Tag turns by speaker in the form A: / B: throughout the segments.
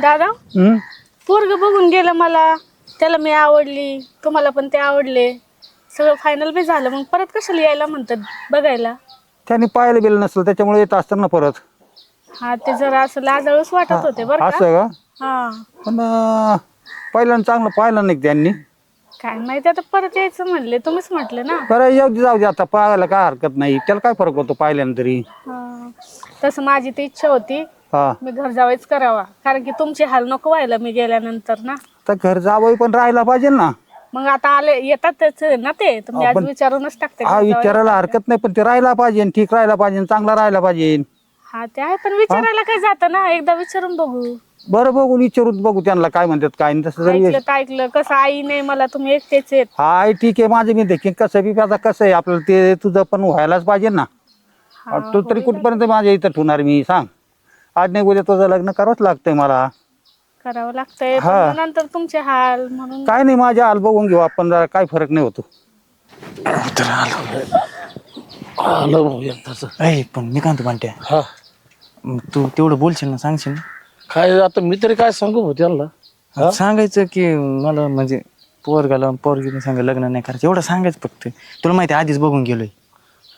A: दादा? पोरग बघून गेलं मला. त्याला मी आवडली तुम्हाला पण ते आवडले. सगळं फायनल बी झालं. मग परत कशाला यायला म्हणतात बघायला?
B: त्याने पाहायला गेलं नसलं त्याच्यामुळे येत असतं ना परत.
A: हा ते जरा असं लाजाळूच वाटत होते बरं का?
B: असं का?
A: हा.
B: पण अं, पहिल्यांदा चांगलं पाहिलं नाही त्यांनी?
A: काय माहिती आता परत यायचं म्हणले. तुम्हीच म्हटले ना.
B: बरं येऊ दे जाऊ दे आता पाहायला काय हरकत नाही. त्याला काय फरक होतो पाहिल्यानंतर?
A: हा. तसं माझी ती इच्छा होती.
B: हा.
A: मी घर जावेच करावा. कारण की तुमची हाल नको व्हायला मी गेल्यानंतर ना.
B: तर घर जावं पण राहायला पाहिजे ना.
A: मग आता आले येतात त्याच ना ते. तर मी आज विचारूनच टाकते
B: हा
A: घर.
B: विचारायला हरकत नाही पण ते राहायला पाहिजे ठीक राहायला पाहिजे चांगला राहायला पाहिजे.
A: हा ते आहे पण विचारायला काय जातं ना? एकदा विचारून बघू.
B: बरं बघू विचारून बघू त्यांना काय म्हणतात काय नाही तसं जरी
A: ऐकलं तर ऐकलं. कसं आई नाही मला तुम्ही एकटेच आहेत.
B: हाय ठीक आहे माझं मी देखील कसं बी आता कसं आहे आपल्याला ते तुझं पण व्हायलाच पाहिजे ना.
A: हा,
B: तू तरी कुठपर्यंत माझ्या इथं ठेवणार मी सांग. आज नाही उद्या तुझं लग्न करावंच लागतंय मला.
A: करावं लागतंय पण
B: हा.
A: नंतर तुमचे हाल म्हणून.
B: काय नाही माझ्या हाल बघून घेऊ आपण जरा काय फरक नाही होतो.
C: आलं भाऊ एकदाच.
D: अय पण मी काय म्हणतो म्हणते
C: हा
D: तू तेवढं बोलशील ना सांगशील ना?
C: काय आता मी तरी काय सांगू भाऊ त्यांना?
D: सांगायचं की मला म्हणजे पोरगाला पोरगीने सांगा लग्न नाही करायचं. एवढं सांगायचं फक्त. तुला माहिती आहे, आधीच बघून गेलोय.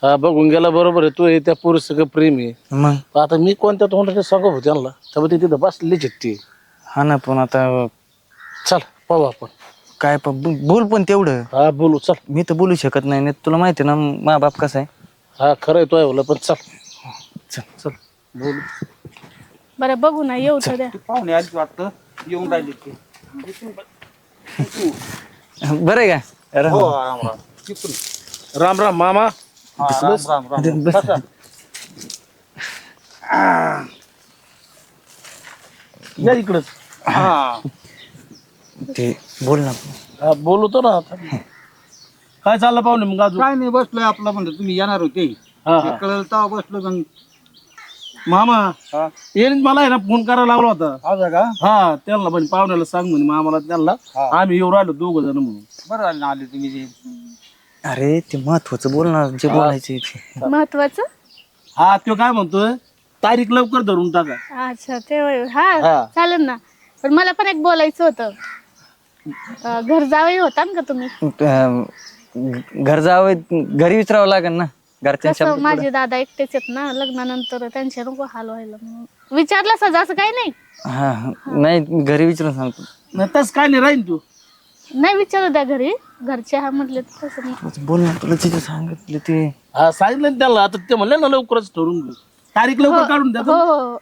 C: हा बघून गेला बरोबर आहे तू हे त्या पुरुष सगळं प्रेम आहे.
D: मग?
C: आता मी कोणत्या तोंडाने सांगू भाऊ त्यांना? त्यामुळे ते तिथं बसलेच आहेत ते.
D: हा ना पण आता
C: चल पाहू आपण.
D: काय प- बो- बोल पण तेवढं.
C: हा बोलू चल.
D: मी तर बोलू शकत नाही नाही तुला माहिती आहे ना मा बाप कसा आहे.
C: हा खरं आहे तो आहे बोला पण चल.
D: चल.
C: चल बोलू.
A: बरं बघू ना येऊ तर द्या.
B: पाहुणे आलीच वाटतं येऊन राहिले ते.
D: बरं आहे का? अरे
B: हो राम राम.
C: राम राम मामा.
D: बस.
B: बसा.
C: या इकडच
B: हा.
D: ते बोल ना.
C: हा बोलू तो ना आता. काय चाललं पाहुणे मग अजून?
B: काय नाही बसलोय आपलं म्हणलं तुम्ही येणार होते.
C: हा हा.
B: कळलं तेव्हा बसलो मग.
C: मामा
B: हा.
C: येईन मला आहे ना फोन करायला लावला होता.
B: का?
C: हा त्यांना म्हणजे पाहुण्याला सांग म्हणे मामाला त्यांना.
B: हा.
C: आम्ही येऊ राहिलो दोघ जण म्हणून.
B: बरं झालं ना आले तुम्ही ते.
D: अरे ते महत्वाचं बोल ना जे बोलायचं ते.
A: महत्वाचं?
C: हा तो काय म्हणतोय? तारीख लवकर धरून टाका.
A: अच्छा ते होय. हा
C: हा.
A: चालेल ना. पण मला पण एक बोलायचं होतं. अं, घर जावई होता ना का तुम्ही?
D: अं, घर जावं घरी विचारावं लागेल ना घरच्या
A: कसं माझे दादा एकटेच आहेत ना लग्नानंतर त्यांचे नको हाल व्हायला. म्हणून विचारलं सजा असं काही नाही?
D: हा हा. नाही घरी विचारून सांगतो.
C: नाही तस काय नाही राहीन तू.
A: नाही विचारू द्या घरी. घरचे हा म्हटले तर तसं नाही.
D: बोल ना तुला तिथे सांगितलं ते.
C: हा सांगितलं ना त्याला आता ते म्हणले ना लवकरच ठरून घेऊ तारीख लवकर काढून द्या
A: हो हो हो.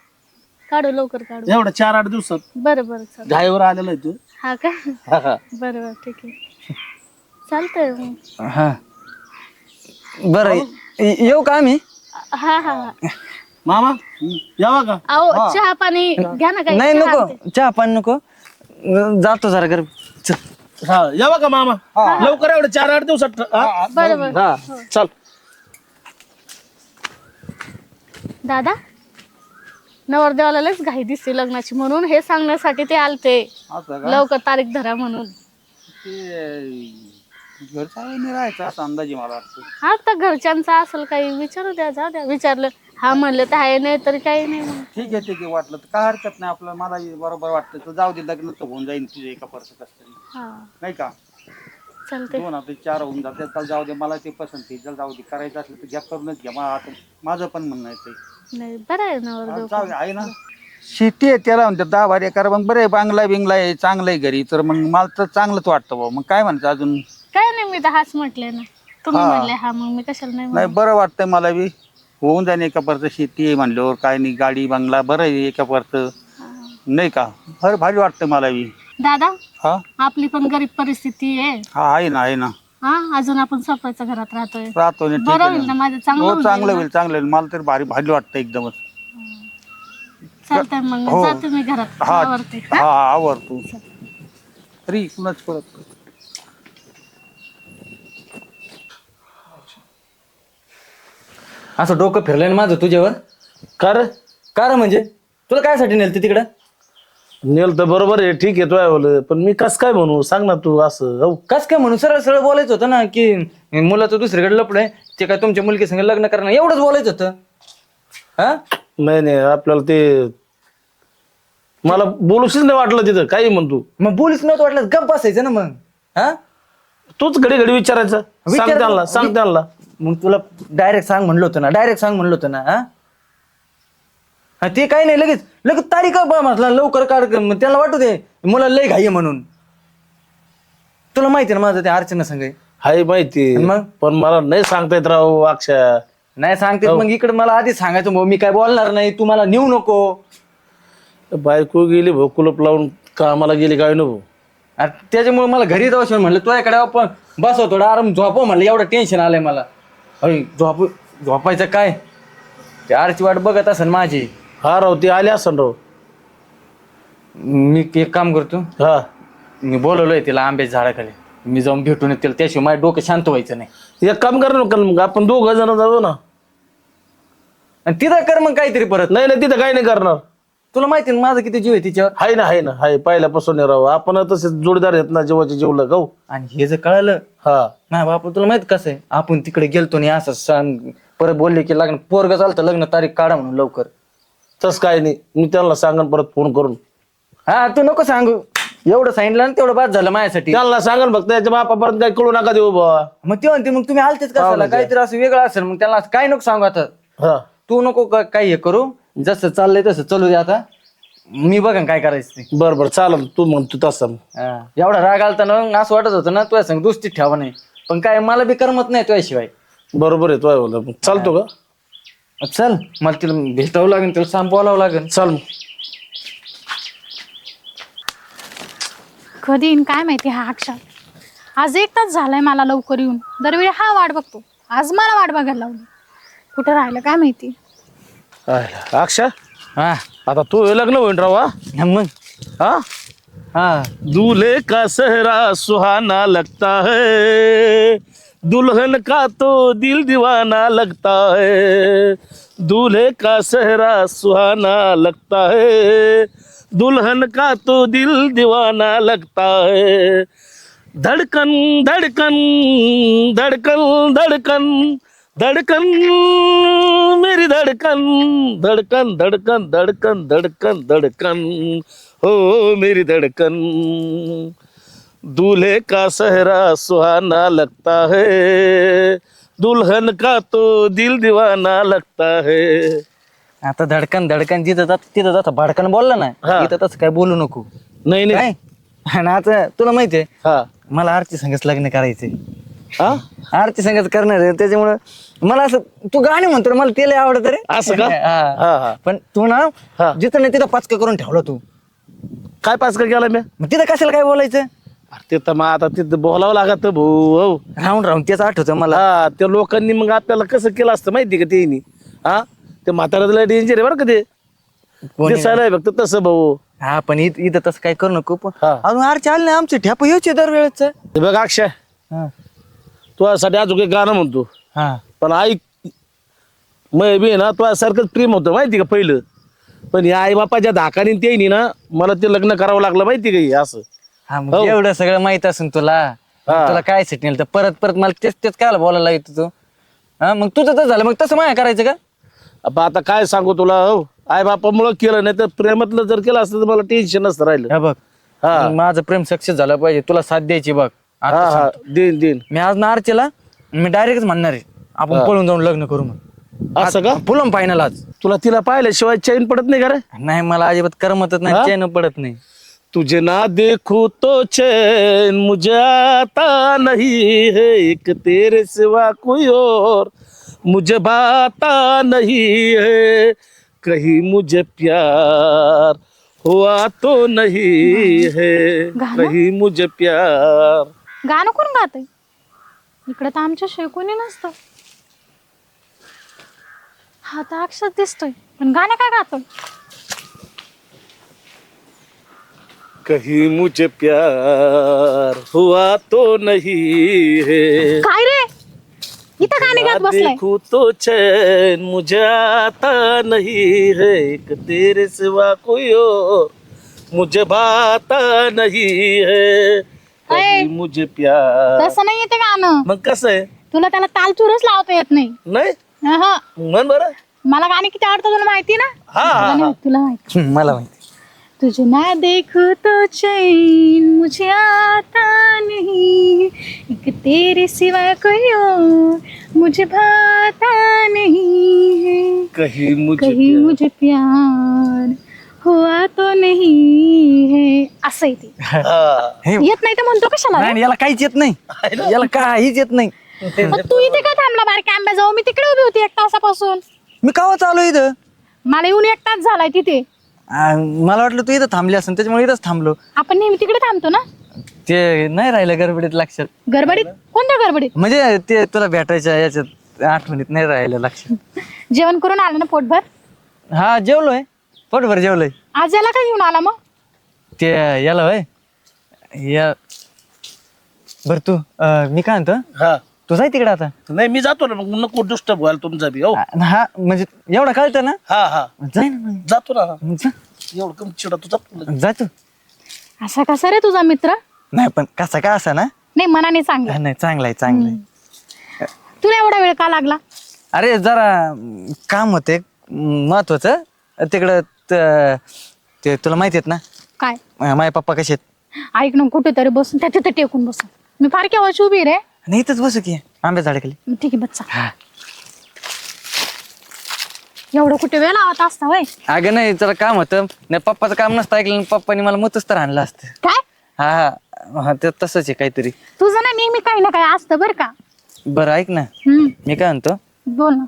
A: काढू लवकर काढू.
C: एवढ्या चार आठ दिवसात.
A: बरं बरं चालेल.
C: घाईवर आलेला आहे तू.
A: हा का?
C: हा हा.
A: बरं बरं ठीक आहे. चालतंय मग.
D: हा. बरं ये- येऊ का आम्ही?
A: हा हा हा.
C: मामा यावा का?
A: अहो चहा पाणी घ्या ना काही.
D: नाही
A: चहा
D: नको. चहा पाणी नको. जातो जरा घर. चल.
C: हा यावा का मामा. लवकर एवढ्या चार आठ दिवसात हा? हा चल.
A: दादा नवरदेवाला लयच घाई दिसते लग्नाची म्हणून. हे सांगण्यासाठी ते आलते.
B: असं का?
A: लवकर तारीख धरा म्हणून.
B: ते घरचा नाही राहायचा असा अंदाजे मला वाटतं.
A: हा तर घरच्यांचा असेल काही विचारू द्या जाऊ द्या. विचारलं. हा म्हणलं तर आहे नाही तरी काही नाही मग
B: ठीक आहे ठीक आहे वाटलं तर काय हरकत नाही आपलं मला बरोबर वाटतं. तर जाऊ दे लग्न तर होऊन जाईल तुझे एका
A: हा.
B: नाही का?
A: चालते
B: दोन आता चार होऊन जाते चल जाऊ दे मला ते पसंत आहे. चल जाऊ दे करायचं असलं तर घ्या करूनच घ्या. मला आता माझं पण म्हणणं आहे ते.
A: नाही बरं आहे नवरदेव
B: जाऊ दे आहे ना? शेती आहे त्याला म्हणतात दहा बारा एकर मग बरं बांगला बिंगला आहे चांगलं आहे घरी. तर मग मला तर चांगलंच वाटतं भाऊ मग काय म्हणतं अजून?
A: काय नाही मी तर हाच म्हटले ना. तुम्ही
B: हा.
A: म्हणले हा मग मी कशाला नाही.
B: बरं वाटतंय मला बी. होऊन जाईन एका परत शेती आहे म्हणल्यावर काय नाही गाडी बंगला बरं आहे एका परत नाही का? बरं भारी वाटतंय मला बी.
A: दादा
B: हा?
A: आपली पण गरीब परिस्थिती आहे.
B: हा आहे ना आहे ना.
A: हा अजून आपण सफायच्या घरात राहतोय.
B: राहतो ना ठीक
A: बरं
B: आहे
A: होईल ना
B: ना.
A: माझं चांगलं
B: हो
A: होऊन
B: चांगलं होईल चांगलं होईल. मला तर भारी भारी वाटतं एकदमच.
A: चालतंय मग
B: हो.
A: जाते मी घरात.
B: हा
A: आवरते.
B: हा आवर तू तरी कुणाच परत
D: असं डोकं फिरलंय ना माझं तुझ्यावर?
C: का रे
D: का रे म्हणजे. तुला काय साठी नेलं तिकडं?
C: नेल तर बरोबर आहे ठीक आहे तो बोल पण मी कस काय म्हणू? सांग ना तू असं. हो
D: कस काय म्हणून सरळ सरळ बोलायचं होतं ना की मुलाचं दुसरीकडे लपड आहे. ते काय तुमच्या मुलगी संग लग्न करणार एवढंच बोलायचं होतं. हा?
C: नाही नाही आपल्याला ते मला बोलूशीच नाही वाटलं तिथं. काही म्हणतो
D: मग बोलीच नव्हतं वाटलं. गप बसायचं ना मग. हा?
C: तूच घडी घडी विचारायचं. सांग
D: विचार-
C: त्यांना सांग त्यांना.
D: मग तुला डायरेक्ट सांग म्हणलं होतं ना डायरेक्ट सांग म्हणलं होतं ना हा? हा, ते काही नाही लगेच लगेच तारीख बा म्हटलं लवकर काढ मग त्याला वाटू दे मला लय घाई आहे म्हणून. तुला माहिती आहे ना माझं ते अर्चना संघ आहे.
C: हाय माहिती.
D: मग?
C: पण मला नाही सांगता येत राव अक्षय.
D: नाही सांगते मग इकडे मला आधीच सांगायचं भाऊ मी काय बोलणार नाही तू मला नेऊ नको.
C: बायको गेली भाऊ कुलप लावून कामाला गेली काय नको.
D: त्याच्यामुळे मला घरी जाऊ म्हणलं तुझ्याकडे आपण बसव थोडा आराम झोपव म्हणलं एवढं टेन्शन आलंय मला. अरे झोप झोपायचं काय? ते आरची वाट बघत असेल माझी.
C: हा राव ती आली असन राव.
D: मी एक काम करतो.
C: हा.
D: मी बोलवलोय तिला आंब्याच्या झाडाखाली. मी जाऊन भेटून येते त्याशिवाय माझं डोकं शांत व्हायचं नाही.
C: एक काम कर ना मग मग आपण दोघं जण जाऊ ना.
D: आणि तिथं कर मग काहीतरी परत.
C: नाही नाही तिथं काही नाही करणार.
D: तुला माहिती ना माझं किती जीव आहे तिच्यावर?
C: हाय ना हाय ना हाय पहिल्यापासून नाही राव. आपण तसे जोडीदार आहेत ना जेव्हाचे जेवलं गाऊ
D: आणि हे जर कळलं
C: हा.
D: नाही बापा तुला माहीत कसं आहे? आपण तिकडे गेलतो नाही असं सांग परत बोलले की लग्न पोरग चालतं लग्न तारीख काढा म्हणून लवकर.
C: तस काय नाही. मी त्यांना सांगन परत फोन करून.
D: हा तू नको सांगू. एवढं सांगितलं ना तेवढं बाद झालं माझ्यासाठी.
C: त्यांना सांगन फक्त याच्या बापापर्यंत काही कळू नका देऊ बाबा
D: मग ते म्हणते मग तुम्ही आलतेच कशाला? काहीतरी असं वेगळं असेल मग त्यांना असं काय नको सांगू आता.
C: हा.
D: तू नको का- काय हे करू. जसं चाललंय तसं चालू दे आता. मी बघा काय करायचं ते.
C: बर बर चालेल. तू म्हणतो तसं.
D: हा. एवढा राग आलता ना मग असं वाटत होतं ना तुझ्या संग दुसती ठेवा नाही. पण काय मला बी करमत नाही तुझ्याशिवाय.
C: बरोबर आहे तो बोला चालतो का?
D: चल मला तिला भेटावं लागेल तिला सांग बोलावं लागेल.
C: चाल. मग.
E: कधी येईन काय माहिती हा अक्षर. आज एक तास झालाय मला लवकर येऊन. दरवेळी हा वाट बघतो. आज मला वाट बघायला लावली. कुठं राहिलं काय माहिती?
C: आयला, अक्षय
D: हा.
C: आता तू हे लग्न होईन राव? हा?
D: मग?
C: हा?
D: हा।
C: दूल्हे का सहरा सुहाना लगता है। दुल्हन का तो दिल दीवाना लगता है। दूल्हे का सहरा सुहाना लगता है। दुल्हन का तो दिल दीवाना लगता है। धड़कन धड़कन धड़कन धड़कन धड़कन, मेरी धड़कन धड़कन धड़कन धड़कन धड़कन धड़कन हो मेरी धड़कन। दूल्हे का सहरा सुहाना लगता है दुल्हन का तो दिल दीवाना लगता है।
D: आता धडकन धडकन जिथं जात तिथं जात. भडकन बोलला ना
C: हा.
D: तिथं तसं काय बोलू नको.
C: नाही नाही.
D: काय आणि आता तुला माहितीये
C: हा.
D: मला आरती संगच लग्न करायचंय.
C: हा?
D: आरती संगत करणार आहे त्याच्यामुळं मला असं तू गाणे म्हणतो रे, मला ते लय आवडत रे.
C: असं का?
D: हा.
C: हा, हा.
D: पण तू ना. जिथं नाही तिथं पाचका करून ठेवला तू.
C: काय पास का केला मी?
D: मग तिथं कशाला काय बोलायचं?
C: अरे ते तर मग आता तिथं बोलावं लागत भाऊ हो.
D: राहून राहून तेच आठवतं मला.
C: हा त्या लोकांनी मग आपल्याला कसं केलं असतं माहिती का त्यांनी? हा? ते म्हाताऱ्याला डेंजर आहे बरं का ते.
D: कोणी-
C: दिसायला आहे फक्त तसं भाऊ.
D: हा पण इथं इथं तसं काय करू नको. पण
C: हा.
D: अजून आरती आले नाही आमचे ठेप यायचे दरवेळेच
C: हे बघ अक्षय. तुझ्यासाठी अजून एक गाणं म्हणतो.
D: हा.
C: पण ऐक मै बी ना तुझ्यासारखंच प्रेम होतं माहिती का पहिलं? पण या आई बापाच्या धाकाने त्यांनी ना मला ते लग्न करावं लागलं माहिती का हे असं?
D: हा मग
C: हो.
D: एवढं सगळं माहीत असेल तुला
C: हा.
D: तुला काय सिग्नल तर परत परत मला तेच तेच काय बोलायला येतो तू? हा मग तुझं तर झालं मग तसं माया करायचं का?
C: आता आता काय सांगू तुला हो? आई बापामुळं केलं नाही तर प्रेमातलं जर केलं असतं तर मला टेन्शन नसतं राहिलं.
D: हा बघ.
C: हा.
D: मग माझं प्रेम सक्सेस झालं पाहिजे तुला साथ द्यायची बघ. आता
C: हा हा.
D: सांगतो.
C: देईन देईन.
D: मी आज नारचेला मी डायरेक्टच म्हणणार आहे. आपण पळून जाऊन लग्न करू मग
C: असं का?
D: फुलम फायनल आज.
C: तुला तिला पाहिल्याशिवाय चैन पडत नाही का रे?
D: नाही मला अजिबात करमतच
C: हा?
D: नाही चैन पडत नाही.
C: तुझे ना देखू तो चैन मुझे आता नहीं है एक तेरे सिवा कोई और। मुझे बाता नहीं है कहीं मुझे प्यार हुआ तो नहीं है? कहीं मुझे प्यार।
E: गाणं कोण गातंय? इकडे तर आमच्या शेकोनी नसतं. हा तर अक्षर दिसतोय. पण गाणं काय गातोय?
C: कहीं मुझे प्यार हुआ तो नहीं है।
E: काय रे? इथं गाणे गात बसलाय.
C: देखूं तो चैन मुझे आता नहीं है। एक तेरे सिवा कोई और मुझे भाता नहीं है। मुझे प्यार।
E: तसं नाही येते गाणं.
C: मग कसं आहे?
E: तुला त्याला तालचूरच लावता येत नाही.
C: नाही?
E: अहं.
C: म्हण बरं.
E: मला गाणे किती आवडतात तुला माहिती ना?
C: हा हा
E: तुला तुला माहिती
D: मला माहिती
E: तुझे ना देखो तो चैन मुझे आता नहीं। एक तेरे सिवा कोई और मुझे भाता नहीं है।
C: कहीं मुझे
E: कहीं मुझे प्यार। हुआ तो नाही है असं आहे ते.
C: हा.
E: येत नाही तर म्हणतो कशाला
D: नाही, याला काहीच येत नाही. याला काहीच येत नाही.
E: मग तू इथे का थांबला बारक्या आंब्या जाऊ मी तिकडे उभी होती एक तासापासून.
D: मी कावा चालू इथं?
E: मला येऊन एक तास झालाय तिथे.
D: आ, मला वाटलं तू इथं थांबली असेल त्याच्यामुळे इथंच थांबलो.
E: आपण नेहमी तिकडे थांबतो ना?
D: ते नाही राहिलं गडबडीत लक्षात.
E: गडबडीत? कोणत्या गडबडीत?
D: म्हणजे ते तुला भेटायच्या याच्यात आठवणीत नाही राहिलं लक्षात.
E: जेवण करून आलं ना पोटभर?
D: हा जेवलोय. पोटभर जेवलोय.
E: आज याला काय घेऊन आला मग?
D: ते याला होय. या. बर तू अं, मी काय म्हणतो?
C: हा.
D: तू जाय तिकडे आता.
C: नाही मी जातो ना मग नको डिस्टर्ब व्हायला तुमचा बी हो.
D: हा म्हणजे एवढं कळतं ना?
C: हा हा.
D: जाय ना मग.
C: जातो ना.
D: मग जा.
C: एवढं कमी चिडा तू जातो ना.
D: जा तू.
E: असा कसा रे तुझा मित्र?
D: नाही पण कसा का असा ना?
E: नाही मनाने चांगला.
D: हा, नाही चांगला आहे चांगला आहे
E: तुला एवढा वेळ का लागला?
D: अरे जरा अं, काम होते महत्वाचं. तिकडं त- ते तुला माहिती आहेत ना?
E: काय?
D: अं, माझे पप्पा कसे आहेत?
E: ऐक ना कुठेतरी बसून त्या तिथे टेकून बसून. मी फार केव्हाची उभी रे?
D: नाही इथंच बसू की आंब्या झाडाखाली.
E: मग ठीक आहे बच्चा
D: हा.
E: एवढं कुठे वेळ लावत असता वय
D: अगं नाही जरा काम होतं. नाही पप्पाचं काम नसतं ऐकलं आणि पप्पानी मला मतच तर आणलं असतं.
E: काय?
D: हा हा. हा ते तसंच आहे काहीतरी.
E: तुझं ना नेहमी काही ना काही असतं बरं का.
D: बरं ऐक ना.
E: हम्म.
D: मी काय म्हणतो?
E: बोल ना.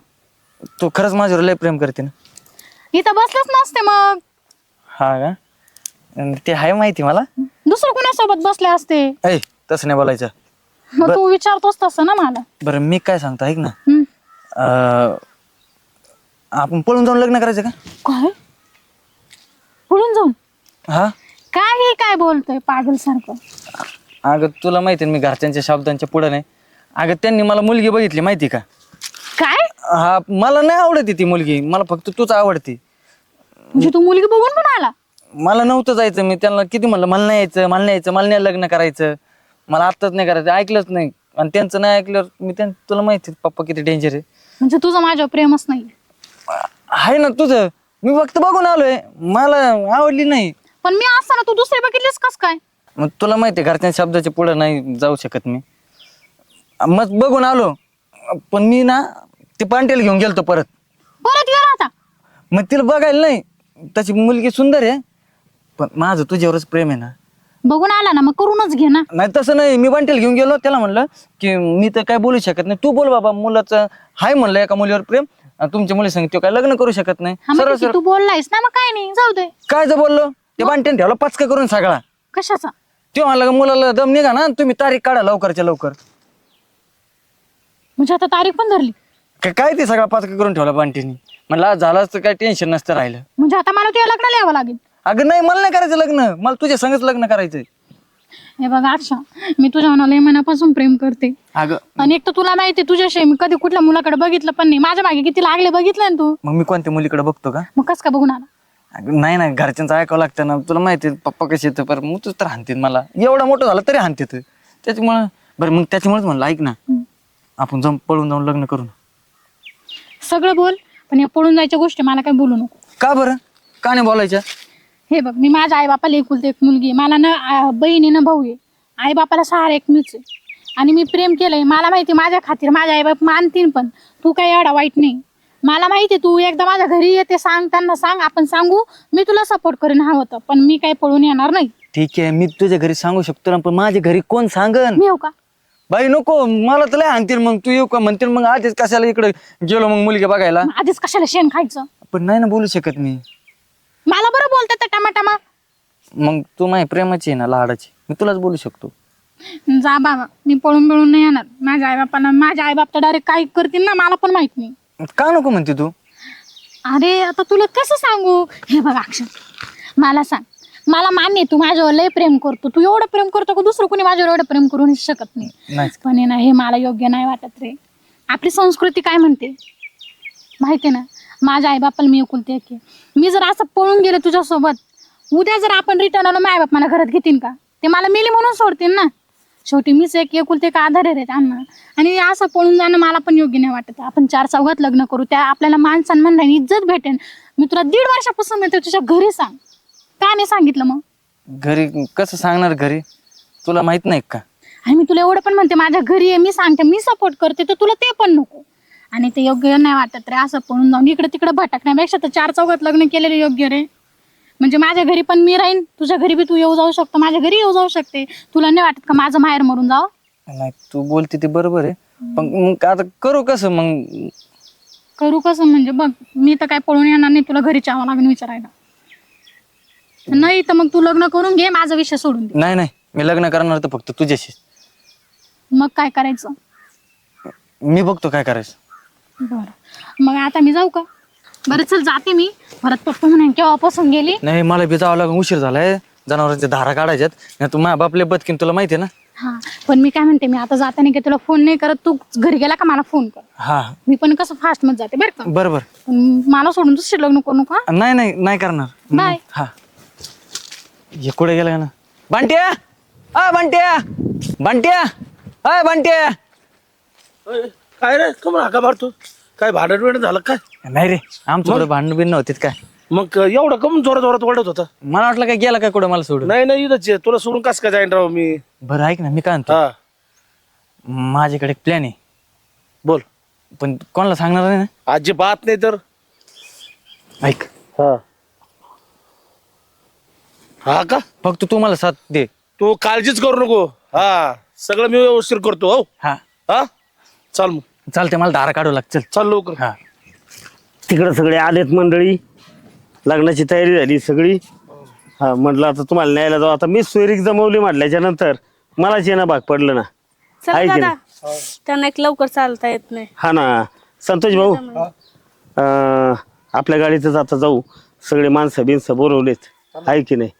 D: तू खरंच माझ्यावर लय प्रेम करते ना.
E: इथं बसलंच नसते मग.
D: हा का? अन ते आहे माहिती मला.
E: दुसरं कोणासोबत बसले असते?
D: ऐ तसं नाही बोलायचं.
E: मग तू विचारतोस तसं ना मला.
D: बरं मी काय सांगतो ऐक ना.
E: हम्म.
D: अं, आपण पळून जाऊन लग्न करायचं का?
E: काय? पळून जाऊन?
D: हा?
E: काय हे काय बोलतोय पागल सारखं
D: अगं तुला माहिती आहे ना मी घरच्यांच्या शब्दांच्या पुढे नाही. अगं त्यांनी मला मुलगी बघितली माहिती का?
E: काय?
D: हा मला नाही आवडती ती मुलगी. मला फक्त तूच आवडती.
E: म्हणजे तू मुलगी बघून पण आला?
D: मला नव्हतं जायचं. मी त्यांना किती म्हणलं मला नाही यायचं मला नाही यायचं मला नाही लग्न करायचं. मला आत्ताच नाही करायचं. ऐकलंच नाही. आणि त्यांचं नाही ऐकल्यावर मी त्यां तुला माहिती आहे पप्पा किती डेंजर आहे.
E: म्हणजे तुझं माझ्यावर प्रेमच नाही
D: आहे ना तुझं. मी फक्त बघून आलोय. मला आवडली नाही.
E: पण मी असताना तू दुसरे बघितलेस कस काय?
D: मग तुला माहिती आहे घरच्या शब्दाच्या पुढे नाही जाऊ शकत मी. मग बघून आलो. पण मी ना ते पांटेल घेऊन गेलतो परत.
E: परत गेला
D: मग तिला बघायला नाही. तशी मुलगी सुंदर आहे. पण माझं तुझ्यावरच प्रेम आहे ना.
E: बघून आला ना मग करूनच घे ना.
D: नाही तसं नाही. मी बंटेल घेऊन गेलो त्याला म्हणलं की मी तर काय बोलू शकत नाही. तू बोल बाबा मुलाचं हाय म्हणलं एका मुलीवर प्रेम. आणि तुमच्या मुली सांगितलं काय लग्न करू शकत नाही.
E: हा मग
D: सरळ
E: ठीक आहे,
D: सरळ.
E: तू बोललायस ना मग काय नाही जाऊ दे.
D: काय जर बोललो? ते बांटेन ठेवला पचका करून सगळा.
E: कशाचा?
D: ते म्हणलं का मुलाला दम निघा ना तुम्ही तारीख काढा लवकरच्या लवकर.
E: म्हणजे आता तारीख पण धरली.
D: का- काय ते सगळा पचका करून ठेवला बांटेनी? म्हणलं आज झालं असतं काय टेन्शन नसतं राहिलं.
E: म्हणजे आता मला तुझ्या लग्नाला यावं लागेल.
D: अगं नाही मला नाही करायचं लग्न. मला तुझ्या संगच लग्न करायचंय.
E: हे बघा अच्छा मी तुझ्या मनाला मनापासून प्रेम करते.
D: अगं.
E: आणि एक तर तुला माहिती आहे, तुझ्याशिवाय मी कधी कुठल्या मुलाकडे बघितलं पण नाही. माझ्या मागे किती लागले बघितलं ना तू?
D: मग मी कोणत्या मुलीकडे बघतो का?
E: मग कस का बघून आला?
D: अगं नाही ना घरच्यांचं ऐकावं लागतं ना. तुला माहिती आहे, पप्पा कसे येतं पर मग तर हाणतील मला. एवढा मोठं झालं तरी हाणतात. त्याच्यामुळं बरं मग त्याच्यामुळेच म्हणलं ऐक ना. आपण जाऊन पळून जाऊन लग्न करू ना.
E: सगळं बोल पण या पळून जायच्या गोष्टी मला काय बोलू नको.
D: का बरं? का नाही बोलायच्या?
E: हे बघ मी माझ्या आई बापाला एकुलते एक मुलगी आहे. मला ना आ, बहीण आहे ना भाऊ आहे. आई बापाला सहारा एक मीच आहे. आणि मी प्रेम केलंय. मला माहिती माझ्या खातीर माझ्या आई बाप मानतील पण तू काही एवढा वाईट नाही. मला माहिती आहे, तू एकदा माझ्या घरी येते सांग त्यांना सांग आपण सांगू. मी तुला सपोर्ट करेन हवं होतं. पण मी काही पळून येणार नाही.
D: ठीक आहे मी तुझ्या घरी सांगू शकतो ना पण माझ्या घरी कोण सांगन?
E: मी येऊ का?
D: बाई नको मला तर लय आणतील मग. तू येऊ का? म्हणतील मग आधीच कशाला इकडे गेलो मग मुलगी बघायला?
E: आधीच कशाला शेण खायचं?
D: पण नाही ना बोलू शकत मी.
E: मला बरं बोलतात त्या टमाटामा.
D: मग तू माझी प्रेमाची आहे ना लाडाची. मी तुलाच बोलू शकतो.
E: जा बाबा मी पळून पळून नाही येणार. माझ्या आई बापाला माझ्या आई बाप तर डायरेक्ट काय करतील ना मला पण माहीत नाही.
D: का नको म्हणते तू?
E: अरे आता तुला कसं सांगू? हे बघ अक्षर. मला सांग. मला मान्य आहे, तू माझ्यावर लय प्रेम करतो. तू एवढं प्रेम करतो का दुसरं कोणी माझ्यावर एवढं प्रेम करू शकत नाही?
D: नाही
E: पण आहे ना हे मला योग्य नाही वाटत रे. आपली संस्कृती काय म्हणते? माहिती आहे ना? माझ्या आईबापाला मी एकुलते एक आहे. मी जर असं पळून गेले तुझ्यासोबत उद्या जर आपण रिटर्न आलो माझ्या बाप मला घरात घेतील का? ते मला मेली म्हणून सोडतील ना? शेवटी मीच एक एकुलते एक आधार आहे रे त्यांना. आणि असं पळून जाणं मला पण योग्य नाही वाटत. आपण चार चौघात लग्न करू त्या आपल्याला मान सन्मान राहील इज्जत भेटेन. मी तुला दीड वर्षापासून म्हणते तुझ्या घरी सांग. का नाही सांगितलं मग?
D: घरी कसं सांगणार घरी? तुला माहीत नाही का?
E: आणि मी तुला एवढं पण म्हणते माझ्या घरी आहे मी सांगते मी सपोर्ट करते तर तुला ते पण नको. आणि ते योग्य नाही वाटत रे असं पळून जाऊन इकडे तिकडे भटकण्यापेक्षा तर चार चौघात लग्न केलेलं योग्य रे. म्हणजे माझ्या घरी पण मी राहीन तुझ्या घरी बी तू येऊ जाऊ शकतो माझ्या घरी येऊ जाऊ शकते. तुला नाही वाटत का माझं माहेर मरून जावं?
D: नाही तू बोलते ते बरोबर आहे. पण मग आता करू कसं मग?
E: करू कसं म्हणजे बघ मी तर काय पळून येणार नाही तुला घरी चावं लागून विचारायला. नाही तर मग तू लग्न करून घे माझा विषय सोडून दे.
D: नाही नाही. मी लग्न करणार तर फक्त तुझ्याशी.
E: मग काय करायचं?
D: मी बघतो काय करायचं.
E: बरं. मग आता मी जाऊ का? बरं चल जाते मी. परत पप्पा म्हणे केव्हापासून गेली?
D: नाही मला बी जावं लागून उशीर झालाय. जनावरांच्या धारा काढायच्यात नाही तू माझ्या बापले बदकीन तुला माहिती आहे ना?
E: हा पण मी काय म्हणते मी आता जाताना की तुला फोन नाही करत तू घरी गेला का मला फोन कर?
D: हा.
E: मी पण कसं फास्टमध्ये जाते बरं का?
D: बरोबर
E: पण मला सोडून दुसरे लग्न करू नको
D: नाही नाही नाही करणार.
E: बाय
D: हा. हे कुठे गेला ना बंट्या आ बंट्या बंट्या अय बंट्या।
C: काय रे कमळ हाका मारतो? काय भांडण बिडण झालं काय?
D: नाही रे आमच्याकडे भांडण बिन नव्हतीत काय?
C: मग एवढं कम जोरात जोरात ओढत होता.
D: मला वाटलं काय गेला काय कुठं मला सोडून?
C: नाही नाही इथंच आहे. तुला सोडून कस काय जाईन राव मी?
D: बरं ऐक ना मी काय म्हणतो?
C: हा.
D: माझ्याकडे प्लॅन आहे.
C: बोल.
D: पण कोणाला सांगणार नाही ना?
C: अजिबात नाही तर.
D: ऐक.
C: हा. हा का?
D: फक्त तू मला साथ दे.
C: तू काळजीच करू नको. हा सगळं मी व्यवस्थित करतो हो.
D: हा.
C: हा? चाल मग.
D: चालते मला धारा काढू लाग चल.
C: चाल लवकर.
D: हा.
F: तिकडं सगळे आलेत मंडळी. लग्नाची तयारी झाली सगळी. हा म्हटलं आता तुम्हाला न्यायला जाऊ. आता मीच सोयरीक जमवली म्हटल्याच्या नंतर मलाच येणं भाग पडलं ना.
A: चल
F: आहे की
A: दादा. त्यांना एक लवकर चालता येत नाही.
F: हा ना. संतोष भाऊ अं, आपल्या गाडीतच आता जाऊ. सगळे माणसं बिनसं बोरवलेत. आहे की नाही?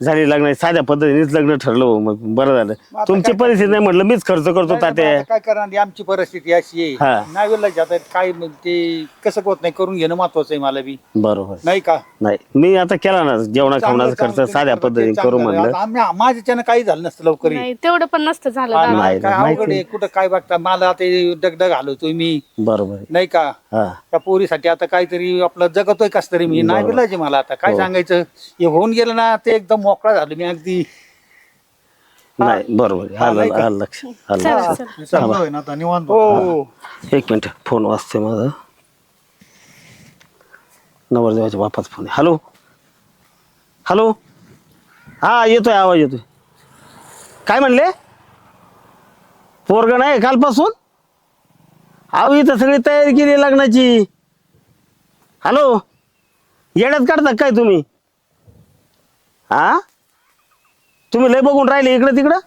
F: झाली लग्न साध्या पद्धतीनेच लग्न ठरलं हो, मग बरं झालं. तुमची परिस्थिती नाही म्हटलं मीच खर्च करतो तात्या.
B: काय करणार? आमची परिस्थिती अशी
F: हा.
B: आहे नाही वेळेला जात काय मग ते कसं होत नाही करून घेणं महत्वाचं आहे मला बी.
F: बरोबर.
B: नाही का?
F: नाही मी आता केला ना जेवणा खावण्याचा
B: चांगलं-
F: खर्च साध्या पद्धतीने
B: चांगलं.
F: करू
B: आहे.
F: म्हणलं
B: आता आम्ही माझ्याच्यानं काही झालं नसतं लवकर.
A: नाही तेवढं पण नसतं झालं दादा
F: नाही,
B: काय
F: माहिती.
B: अवघड आहे कुठं काय बघता? मला आता हे डगडग घालवतोय मी.
F: बरोबर आहे.
B: नाही का?
F: हा.
B: त्या पोरीसाठी आता काहीतरी आपलं जगतोय कस तरी मी. नाही बोलायचे मला आता. काय सांगायचं? हे होऊन गेलं ना ते एकदम मोकळा झालो मी अगदी.
F: नाही बरोबर आहे. आलं आलं लक्ष आलं
A: चला चल.
B: हो.
F: एक मिनिट फोन वाजते माझा. नवरदेवाच्या बापाचा फोन आहे. हॅलो? हॅलो? हा येतोय आवाज येतोय. काय म्हणले? पोरग नाही कालपासून? अहो इथं सगळी तयारी केली लग्नाची. हॅलो? येड्यात काढता काय तुम्ही? हा तुम्ही लय बघून राहिले इकडं तिकडं?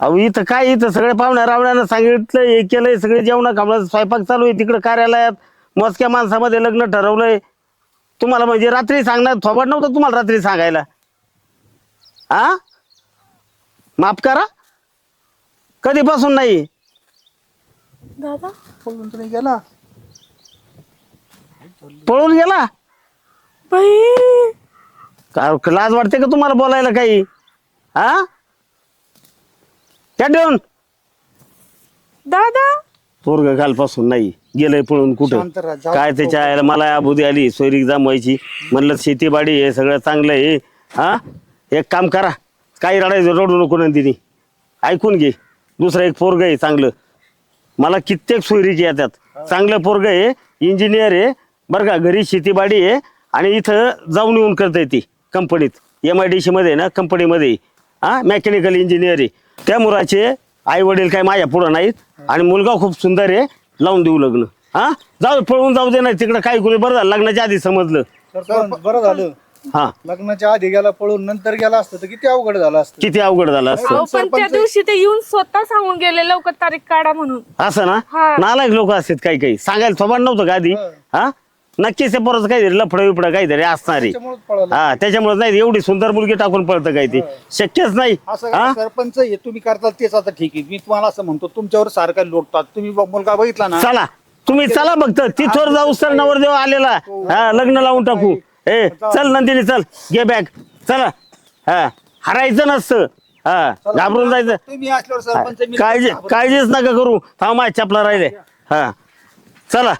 F: अहो इथं काय इथं सगळे पाहुण्या रावण्यानं सांगितलं हे केलंय सगळे जेवण खावणं स्वयंपाक चालू आहे तिकडं कार्यालयात मोजक्या माणसामध्ये लग्न ठरवलंय. तुम्हाला म्हणजे रात्री सांगणार थोबाड नव्हतं तुम्हाला रात्री सांगायला. आ? माफ करा. कधीपासून नाही?
A: दादा?
B: गेला?
F: पळून गेला?
A: बाई!
F: का- लाज वाटते का तुम्हाला बोलायला काही? हा? त्या ठेवून.
A: दादा.
F: पोरग कालपासून नाही गेलंय पळून कुठं?
B: शांत राहा, जाऊ
F: काय त्याच्या आईला मला बुद्धी आली सोयरीक जमवायची. म्हणलं शेतीबाडी हे सगळं चांगलं आहे. हा? एक काम करा काही रडायचं रडू नको नंदिनी. ऐकून घे. दुसरं एक पोरग आहे चांगलं. मला कित्येक सोयरीक येतात. चांगलं पोरग आहे इंजिनियर आहे बरं का घरी शेतीबाडी आहे आणि इथं जाऊन येऊन करता येते कंपनीत एम आय डी सी मध्ये ना कंपनीमध्ये. हा मेकॅनिकल इंजिनियर आहे. त्या मुलाचे आई वडील काय माझ्या पुढं नाहीत आणि मुलगा खूप सुंदर आहे लावून देऊ लग्न. हा? जाऊ दे, पळून जाऊ दे नाही तिकडं काही कुणी बरं झालं लग्नाच्या आधी समजलं.
G: सरपंच बरं झालं.
F: हा.
G: लग्नाच्या आधी गेला पळून नंतर गेला असतं तर किती अवघड झालं असतं?
F: किती अवघड झालं असतं?
A: अहो पण त्या दिवशी ते येऊन स्वतः सांगून गेले लवकर तारीख काढा म्हणून.
F: असं ना?
A: हा.
F: नालायक लोक असतात काही काही सांगायला थोबाड नव्हतं का आधी? हा? नक्कीच ते परत काहीतरी लफडं बिफडं काहीतरी असणारी.
G: त्याच्यामुळेच पळालं.
F: हा त्याच्यामुळे नाही एवढी सुंदर मुलगी टाकून पळतं काही ते. शक्यच नाही.
B: असं
F: हा?
B: काय सरपंच हे तुम्ही करताल तेच आता ठीक आहे. मी तुम्हाला असं म्हणतो तुमच्यावर सारखं लोटतात तुम्ही ब- मुलगा बघितला ना?
F: चला. तुम्ही चला बघत तिथवर जाऊ सर नवरदेव आलेला. हा. लग्न लावून टाकू. ए चल. नंदिनी चल. घे बॅग चला. हा. हरायचं नसतं. हा. घाबरून जायचं.
B: तुम्ही असल्यावर सरपंच मी
F: काळजी काळजीच नका करू. थांबा चपला राहिले हा. चला.